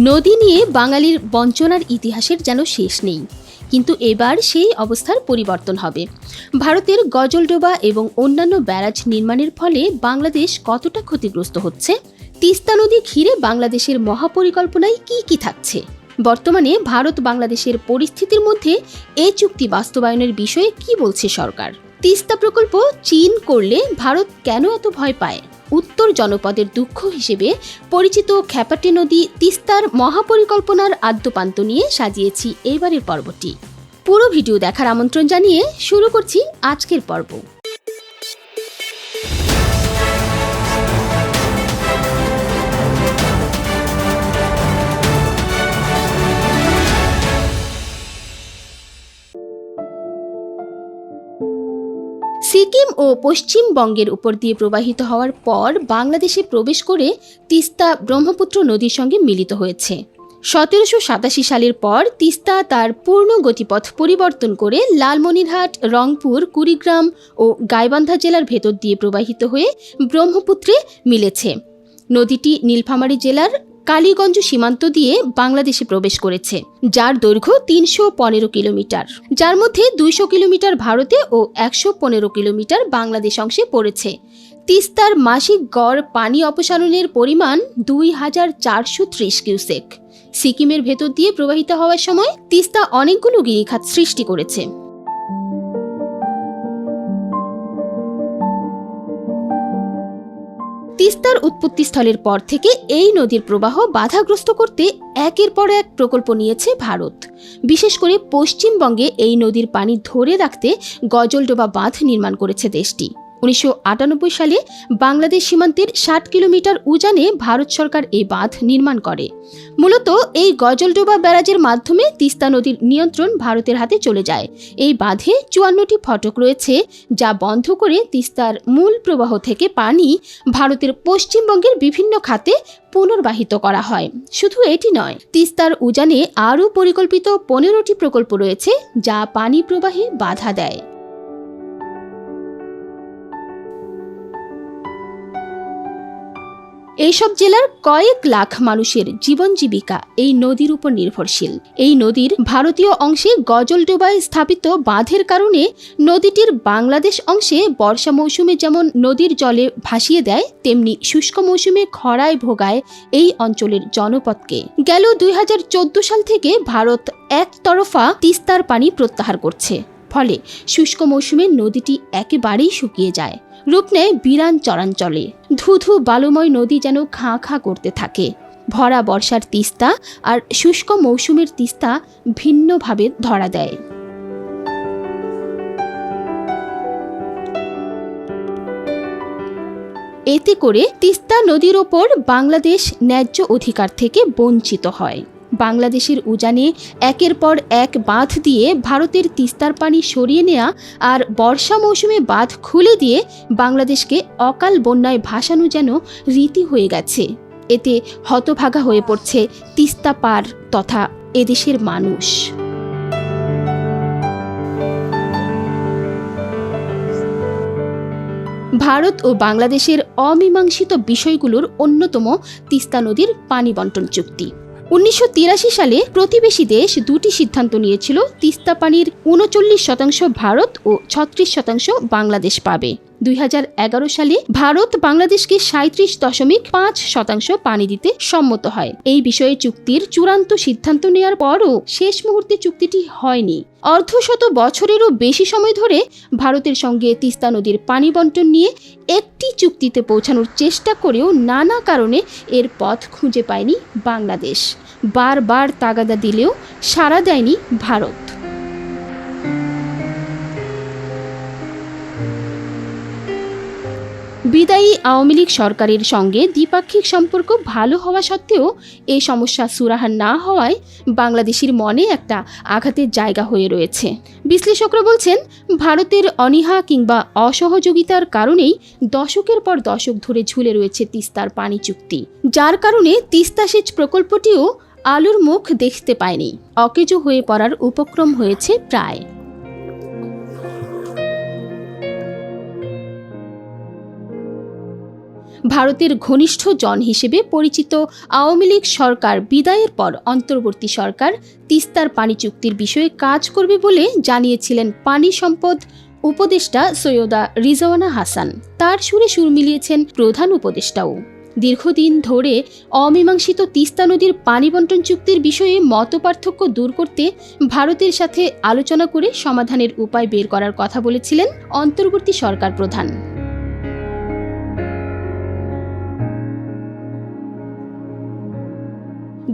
নদী নিয়ে বাঙালির বঞ্চনার ইতিহাসের যেন শেষ নেই। কিন্তু এবার সেই অবস্থার পরিবর্তন হবে। ভারতের গজলডোবা এবং অন্যান্য ব্যারাজ নির্মাণের ফলে বাংলাদেশ কতটা ক্ষতিগ্রস্ত হচ্ছে? তিস্তা নদী ঘিরে বাংলাদেশের মহাপরিকল্পনায় কি কি থাকছে? বর্তমানে ভারত বাংলাদেশের পরিস্থিতির মধ্যে এ চুক্তি বাস্তবায়নের বিষয়ে কি বলছে সরকার? তিস্তা প্রকল্প চীন করলে ভারত কেন এত ভয় পায়? উত্তর জনপদের দুঃখ হিসেবে পরিচিত খ্যাপাটে নদী তিস্তার মহাপরিকল্পনার আদ্যপান্ত নিয়ে সাজিয়েছি এবারের পর্বটি। পুরো ভিডিও দেখার আমন্ত্রণ জানিয়ে শুরু করছি আজকের পর্ব। সিকিম ও পশ্চিমবঙ্গের উপর দিয়ে প্রবাহিত হওয়ার পর বাংলাদেশে প্রবেশ করে তিস্তা ব্রহ্মপুত্র নদীর সঙ্গে মিলিত হয়েছে। সতেরোশো সাতাশি সালের পর তিস্তা তার পূর্ণ গতিপথ পরিবর্তন করে লালমনিরহাট, রংপুর, কুড়িগ্রাম ও গাইবান্ধা জেলার ভেতর দিয়ে প্রবাহিত হয়ে ব্রহ্মপুত্রে মিলেছে। নদীটি নীলফামারী জেলার কালীগঞ্জ সীমান্ত দিয়ে বাংলাদেশে প্রবেশ করেছে, যার দৈর্ঘ্য তিনশো পনেরো কিলোমিটার। যার মধ্যে দুইশো কিলোমিটার ভারতে ও একশো পনেরো কিলোমিটার বাংলাদেশ অংশে পড়েছে। তিস্তার মাসিক গড় পানি অপসারণের পরিমাণ দুই হাজার চারশো ত্রিশ কিউসেক। সিকিমের ভেতর দিয়ে প্রবাহিত হওয়ার সময় তিস্তা অনেকগুলো গিরিখাত সৃষ্টি করেছে। তিস্তার উৎপত্তিস্থলের পর থেকে এই নদীর প্রবাহ বাধাগ্রস্ত করতে একের পর এক প্রকল্প নিয়েছে ভারত। বিশেষ করে পশ্চিমবঙ্গে এই নদীর পানি ধরে রাখতে গজলডোবা বাঁধ নির্মাণ করেছে দেশটি। উনিশশো আটানব্বই সালে বাংলাদেশ সীমান্তের ষাট কিলোমিটার উজানে ভারত সরকার এই বাঁধ নির্মাণ করে। মূলত এই গজলডোবা ব্যারাজের মাধ্যমে তিস্তা নদীর নিয়ন্ত্রণ ভারতের হাতে চলে যায়। এই বাঁধে চুয়ান্নটি ফটক রয়েছে, যা বন্ধ করে তিস্তার মূল প্রবাহ থেকে পানি ভারতের পশ্চিমবঙ্গের বিভিন্ন খাতে পুনর্বাহিত করা হয়। শুধু এটি নয়, তিস্তার উজানে আরও পরিকল্পিত পনেরোটি প্রকল্প রয়েছে, যা পানি প্রবাহে বাধা দেয়। এইসব জেলার কয়েক লাখ মানুষের জীবন জীবিকা এই নদীর উপর নির্ভরশীল। এই নদীর ভারতীয় অংশে গজলডোবায় স্থাপিত বাঁধের কারণে নদীটির বাংলাদেশ অংশে বর্ষা মৌসুমে যেমন নদীর জলে ভাসিয়ে দেয়, তেমনি শুষ্ক মৌসুমে খরায় ভোগায় এই অঞ্চলের জনপদকে। গেল দুই হাজার চোদ্দ সাল থেকে ভারত একতরফা তিস্তার পানি প্রত্যাহার করছে। ফলে শুষ্ক মৌসুমে নদীটি একেবারেই শুকিয়ে যায়। রূপ নেয় বিরান চরাঞ্চলে। ধুধু বালুময় নদী যেন খাঁ খাঁ করতে থাকে। ভরা বর্ষার তিস্তা আর শুষ্ক মৌসুমের তিস্তা ভিন্নভাবে ধরা দেয়। এতে করে তিস্তা নদীর ওপর বাংলাদেশ ন্যায্য অধিকার থেকে বঞ্চিত হয়। বাংলাদেশের উজানে একের পর এক বাঁধ দিয়ে ভারতের তিস্তার পানি সরিয়ে নেওয়া আর বর্ষা মৌসুমে বাঁধ খুলে দিয়ে বাংলাদেশকে অকাল বন্যায় ভাসানো যেন রীতি হয়ে গেছে। এতে হতভাগা হয়ে পড়ছে তিস্তা পার তথা এদেশের মানুষ। ভারত ও বাংলাদেশের অমীমাংসিত বিষয়গুলোর অন্যতম তিস্তা নদীর পানি বন্টন চুক্তি। উনিশশো তিরাশি সালে প্রতিবেশী দেশ দুটি সিদ্ধান্ত নিয়েছিল, তিস্তা পানির উনচল্লিশ শতাংশ ভারত ও ছত্রিশ শতাংশ বাংলাদেশ পাবে। দুই হাজার এগারো সালে ভারত বাংলাদেশকে সাঁত্রিশ দশমিক পাঁচ শতাংশ পানি দিতে সম্মত হয়। এই বিষয়ে চুক্তির চূড়ান্ত সিদ্ধান্ত নেওয়ার পরও শেষ মুহূর্তে চুক্তিটি হয়নি। অর্ধশত বছরেরও বেশি সময় ধরে ভারতের সঙ্গে তিস্তা নদীর পানি বন্টন নিয়ে একটি চুক্তিতে পৌঁছানোর চেষ্টা করেও নানা কারণে এর পথ খুঁজে পায়নি বাংলাদেশ। বারবার তাগাদা দিলেও সাড়া দেয়নি ভারত। বিদায়ী আওয়ামী লীগ সরকারের সঙ্গে দ্বিপাক্ষিক সম্পর্ক ভালো হওয়া সত্ত্বেও এই সমস্যা সুরাহা না হওয়ায় বাংলাদেশের মনে একটা আঘাতের জায়গা হয়ে রয়েছে। বিশ্লেষকরা বলছেন, ভারতের অনীহা কিংবা অসহযোগিতার কারণেই দশকের পর দশক ধরে ঝুলে রয়েছে তিস্তার পানি চুক্তি। যার কারণে তিস্তা সেচ প্রকল্পটিও আলুর মুখ দেখতে পায়নি। অকেজো হয়ে পড়ার উপক্রম হয়েছে প্রায়। ভারতের ঘনিষ্ঠ জন হিসেবে পরিচিত আওয়ামী লীগ সরকার বিদায়ের পর অন্তর্বর্তী সরকার তিস্তার পানি চুক্তির বিষয়ে কাজ করবে বলে জানিয়েছিলেন পানি সম্পদ উপদেষ্টা সৈয়দা রিজওয়ানা হাসান। তার সুরে সুর মিলিয়েছেন প্রধান উপদেষ্টাও। দীর্ঘদিন ধরে অমীমাংসিত তিস্তা নদীর পানি বন্টন চুক্তির বিষয়ে মতপার্থক্য দূর করতে ভারতের সাথে আলোচনা করে সমাধানের উপায় বের করার কথা বলেছিলেন অন্তর্বর্তী সরকার প্রধান।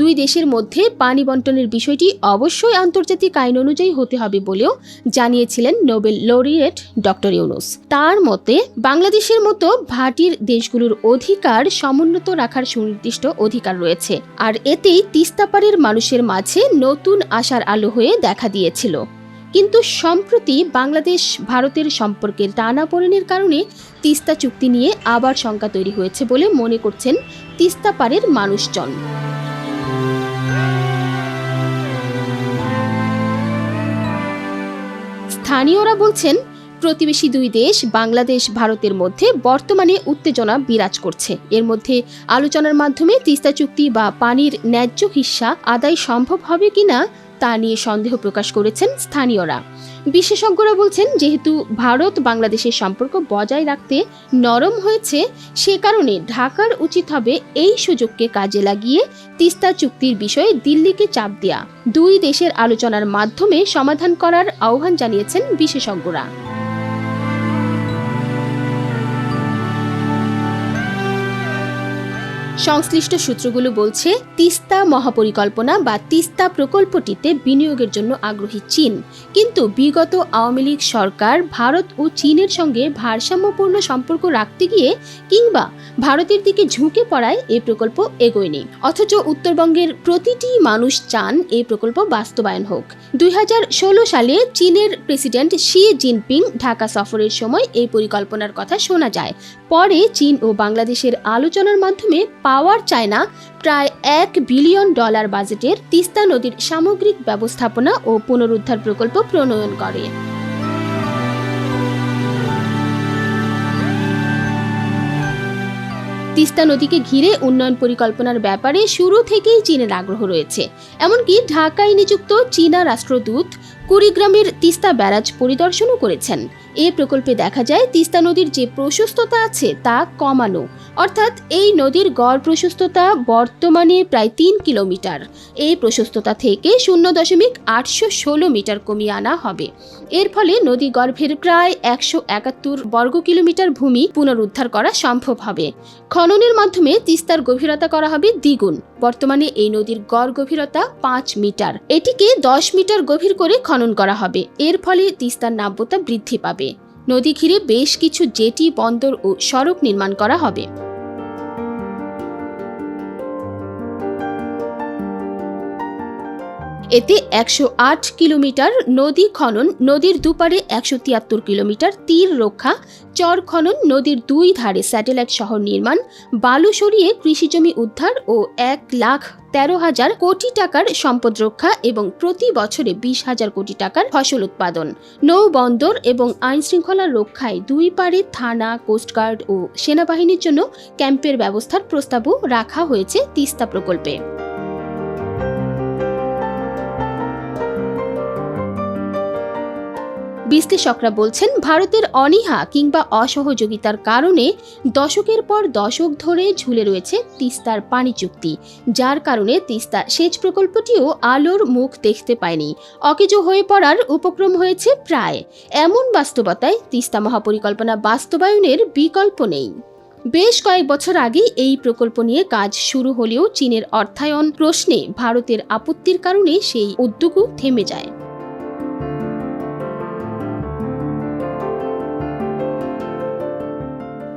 দুই দেশের মধ্যে পানি বন্টনের বিষয়টি অবশ্যই আন্তর্জাতিক আইন অনুযায়ী হতে হবে বলেও জানিয়েছিলেন নোবেল লরিয়েট ডক্টর ইউনুস। তার মতে, বাংলাদেশের মতো ভাটির দেশগুলোর অধিকার সমুন্নত রাখার সুনির্দিষ্ট অধিকার রয়েছে, আর এতেই তিস্তাপাড়ের মানুষের মাঝে নতুন আশার আলো হয়ে দেখা দিয়েছিল। কিন্তু সম্প্রতি বাংলাদেশ, ভারতের সম্পর্কের টানাপোড়েনের কারণে তিস্তা চুক্তি নিয়ে আবার শঙ্কা তৈরি হয়েছে বলে মনে করছেন তিস্তাপাড়ের মানুষজন। স্থানীয়রা বলছেন, প্রতিবেশী দুই দেশ, বাংলাদেশ, ভারতের মধ্যে বর্তমানে উত্তেজনা বিরাজ করছে। এর মধ্যে আলোচনার মাধ্যমে তিস্তা চুক্তি বা পানির ন্যায্য হিস্সা আদায় সম্ভব হবে কিনা তা নিয়ে সন্দেহ প্রকাশ করেছেন স্থানীয়রা। বিশেষজ্ঞরা বলছেন, যেহেতু ভারত বাংলাদেশের সম্পর্ক বজায় রাখতে নরম হয়েছে, সে কারণে ঢাকার উচিত হবে এই সুযোগকে কাজে লাগিয়ে তিস্তা চুক্তির বিষয়ে দিল্লিকে চাপ দেয়া। দুই দেশের আলোচনার মাধ্যমে সমাধান করার আহ্বান জানিয়েছেন বিশেষজ্ঞরা। সংশ্লিষ্ট সূত্রগুলো বলছে, তিস্তা মহাপরিকল্পনা বা তিস্তা প্রকল্পটিতে বিনিয়োগের জন্য আগ্রহী চীন। কিন্তু বিগত আওয়ামী লীগ সরকার ভারত ও চীনের সঙ্গে ভারসাম্যপূর্ণ সম্পর্ক রাখতে গিয়ে কিংবা ভারতের দিকে ঝুঁকে পড়ায় এই প্রকল্প এগোয়নি। অথচ উত্তরবঙ্গের প্রতিটি মানুষ চান এই প্রকল্প বাস্তবায়ন হোক। দুই হাজার ষোলো সালে চীনের প্রেসিডেন্ট শি জিনপিং ঢাকা সফরের সময় এই পরিকল্পনার কথা শোনা যায়। পরে চীন ও বাংলাদেশের আলোচনার মাধ্যমে পাওয়ার চায়না প্রায় এক বিলিয়ন ডলার বাজেটের তিস্তা নদীর সামগ্রিক ব্যবস্থাপনা ও পুনরুদ্ধার প্রকল্প প্রণয়ন করে। তিস্তা নদীকে ঘিরে উন্নয়ন পরিকল্পনার ব্যাপারে শুরু থেকেই চীনের আগ্রহ রয়েছে। এমনকি ঢাকায় নিযুক্ত চীনা রাষ্ট্রদূত কুড়িগ্রামের তিস্তা ব্যারাজ পরিদর্শনও করেছেন। এ প্রকল্পে দেখা যায়, তিস্তা নদীর যে প্রশস্ততা আছে তা কমানো, অর্থাৎ এই নদীর গড় প্রশস্ততা বর্তমানে প্রায় তিন কিলোমিটার। এই প্রশস্ততা থেকে শূন্য দশমিক আটশো ষোলো মিটার কমিয়ে আনা হবে। এর ফলে নদী গর্ভের প্রায় একশো একাত্তর বর্গ কিলোমিটার ভূমি পুনরুদ্ধার করা সম্ভব হবে। খননের মাধ্যমে তিস্তার গভীরতা করা হবে দ্বিগুণ। বর্তমানে এই নদীর গড় গভীরতা পাঁচ মিটার। এটিকে দশ মিটার গভীর করে খনন করা হবে। এর ফলে তিস্তার নাব্যতা বৃদ্ধি পাবে। নদী ঘিরে বেশ কিছু জেটি, বন্দর ও সড়ক নির্মাণ করা হবে। এতে একশো আট কিলোমিটার নদী খনন, নদীর দুপারে একশো তিয়াত্তর কিলোমিটার তীর রক্ষা, চর খনন, নদীর দুই ধারে স্যাটেলাইট শহর নির্মাণ, বালু সরিয়ে কৃষিজমি উদ্ধার ও এক লাখ তেরো হাজার কোটি টাকার সম্পদ রক্ষা এবং প্রতি বছরে বিশ হাজার কোটি টাকার ফসল উৎপাদন। নৌবন্দর এবং আইন শৃঙ্খলা রক্ষায় দুই পারে থানা, কোস্টগার্ড ও সেনাবাহিনীর জন্য ক্যাম্পের ব্যবস্থার প্রস্তাবও রাখা হয়েছে তিস্তা প্রকল্পে। বিশ্লেষকরা বলছেন, ভারতের অনীহা কিংবা অসহযোগিতার কারণে দশকের পর দশক ধরে ঝুলে রয়েছে তিস্তার পানি চুক্তি, যার কারণে তিস্তা সেচ প্রকল্পটিও আলোর মুখ দেখতে পায়নি। অকেজো হয়ে পড়ার উপক্রম হয়েছে প্রায়। এমন বাস্তবতায় তিস্তা মহাপরিকল্পনা বাস্তবায়নের বিকল্প নেই। বেশ কয়েক বছর আগে এই প্রকল্প নিয়ে কাজ শুরু হলেও চীনের অর্থায়ন প্রশ্নে ভারতের আপত্তির কারণে সেই উদ্যোগও থেমে যায়।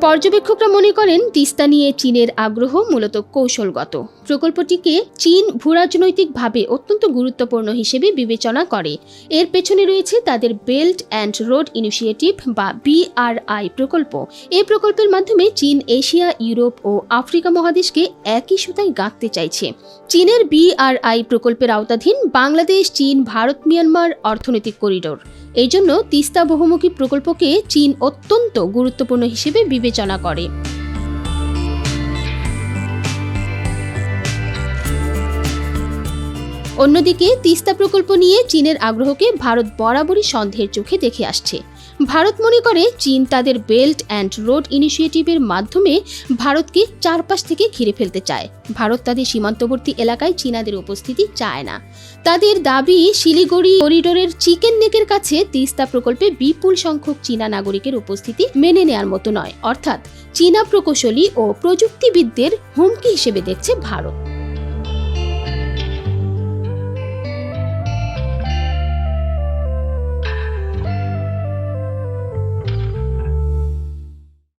পর্যবেক্ষকরা মনে করেন তিস্তা নিয়ে চীনের আগ্রহ মূলত কৌশলগত। প্রকল্পটিকে চীন ভূরাজনৈতিকভাবে অত্যন্ত গুরুত্বপূর্ণ হিসেবে বিবেচনা করে। এর পেছনে রয়েছে তাদের বেল্ট অ্যান্ড রোড ইনিশিয়েটিভ বা বিআরআই প্রকল্প। এই প্রকল্পের মাধ্যমে চীন, এশিয়া, ইউরোপ ও আফ্রিকা মহাদেশকে একই সুতায় গাঁথতে চাইছে। চীনের বিআরআই প্রকল্পের আওতাধীন বাংলাদেশ, চীন, ভারত, মিয়ানমার অর্থনৈতিক করিডোর। এই জন্য তিস্তা বহুমুখী প্রকল্পকে চীন অত্যন্ত গুরুত্বপূর্ণ হিসেবে বিবেচনা করে। অন্যদিকে তিস্তা প্রকল্প নিয়ে চীনের আগ্রহকে ভারত বরাবরই সন্দেহের চোখে দেখে আসছে। ভারত মনে করে চীন তাদের বেল্ট অ্যান্ড রোড ইনিশিয়েটিভের মাধ্যমে ভারতকে চারপাশ থেকে ঘিরে ফেলতে চায়। ভারত তাদের সীমান্তবর্তী এলাকায় চীনাদের উপস্থিতি চায় না। তাদের দাবি, শিলিগুড়ি করিডোরের চিকেন নেকের কাছে তিস্তা প্রকল্পে বিপুল সংখ্যক চীনা নাগরিকের উপস্থিতি মেনে নেয়ার মতো নয়। অর্থাৎ চীনা প্রকৌশলী ও প্রযুক্তিবিদদের হুমকি হিসেবে দেখছে ভারত।